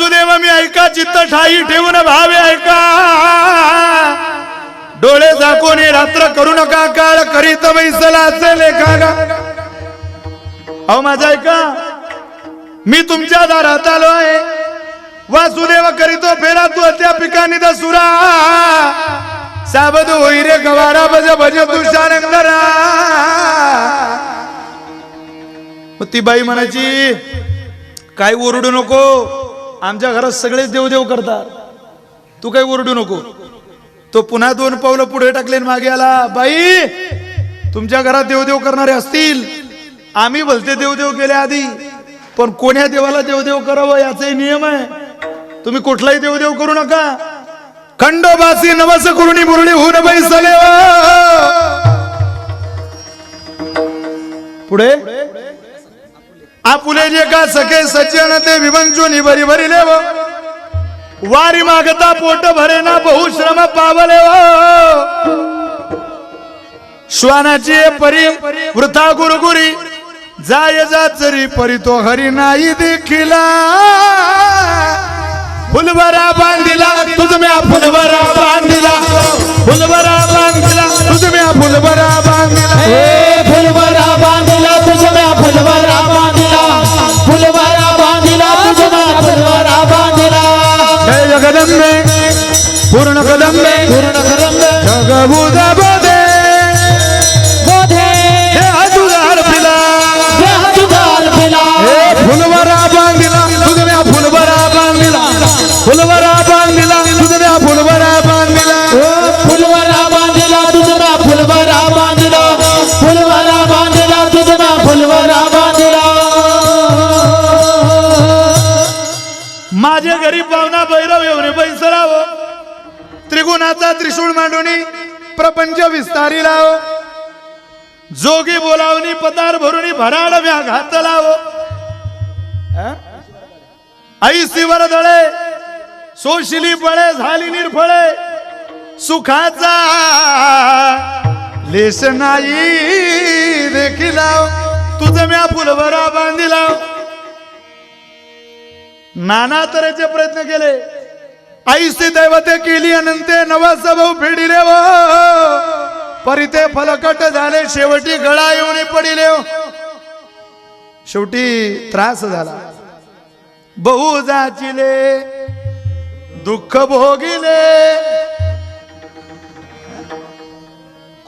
वासुदेव मी ऐका चित्त ठाई ठेवून भावे ऐका. डोळे झाकून रात्र करू नका काळ करीत मैसला असेल एका अहो माझा ऐका. मी तुमच्या दारात आलो आहे. वासुदेव करीतो फेरा तू त्या पिकानी सुरा. साबद होई रे गवारा बज भज तुषारंगरा. मग ती बाई म्हणायची काय ओरडू नको. आमच्या घरात सगळेच देवदेव करतात. तू काही ओरडू नको. तो पुन्हा दोन पावलं पुढे टाकले मागे आला बाई तुमच्या घरात देवदेव करणारे असतील. आम्ही भलते देवदेव केले आधी. पण कोण्या देवाला देवदेव करावं याचाही नियम आहे. तुम्ही कुठलाही देवदेव करू नका. खंडोबासी नवस कुरुणी मुरळी होऊन बैसले पुढे? आपुले जे का सखे सज्जन ते विवंचून भरी भरिले व वारी मागता पोट भरे ना बहुश्रम पावले व श्वानाची परी वृथा गुरुगुरी जाय जाचरी परी तो हरी नाही देखिला. कदंबे पूर्ण करंबे जगबुध बोधे। बोधे। हे तुझार पिला। देह तुझाल पिला। हे फुलभरा बांधिला तुझ म्या फुलभरा बांधिला। फुलभरा बांधिला तुझ म्या फुलभरा बांधिला। ओ फुलवरा बांधिला तुझ्या फुलवरा बांधिला। फुलवरा बांधिला तुझ्या फुलवरा बांधिला। माझ्या घरी पाहुणा भैरव येऊन बैसराव त्रिगुणाचा त्रिशूळ मांडूनी प्रपंच विस्तारी लाव. जोगी बोलावणी पतार भरुनी भराड व्या घात लाव. आई शिवर दळे सोशिली फळे झाली निर्फळे. सुखाचा लेस नाही देखील लाव. तुझं म्या फुलभरा बांधिला नाना तऱ्हेचे प्रयत्न केले. आईचे दैवते केली अनंते नवा भाऊ फेडिले व परिते फलकट झाले शेवटी गळा येऊन पडिले. शेवटी त्रास झाला. बहु जाचिले दुःख भोगिले.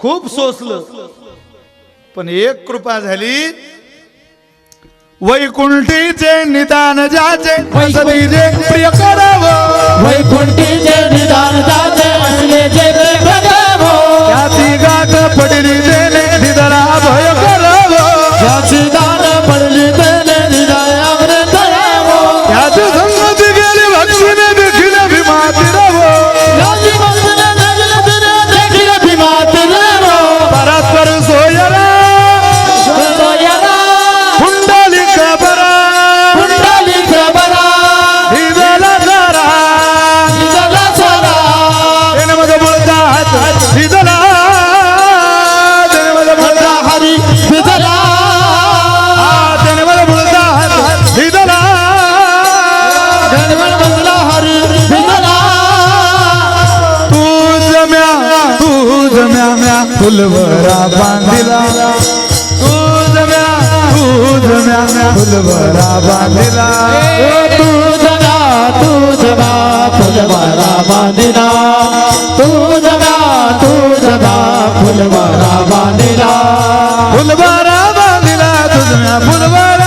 खूप सोसलं. पण एक कृपा झाली वैकुंठीचे निदान जाचे प्रिय करावं. वैकुंठीचे फुलवरा बांधिला. तूज म्या तूज म्या म्या फुलवरा बांधिला. तू तू फुलवारा बांधिला. तू तू जगा फुलवारा बांधिला. फुलवरा बांधिला तुझ म्या फुलवरा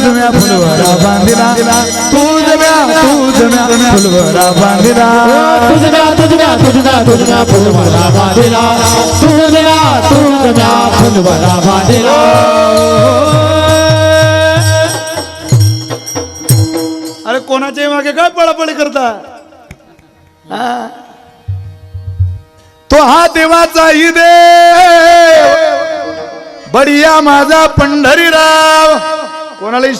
तुझ म्या तुझ म्या फुलवरा बांधिला तुझ म्या तुझ म्या फुलवरा बांधिला तुझ्या तुझ्या तुझ्या तुझ्या फुलवारा बांधिला तुझ्या तुझ्या फुलवरा बांधिला अरे कोणाच्याही मागे काय पळापळी करता? तो हा देवाचा ही देव बडिया माझा पंढरीराव. कोणाला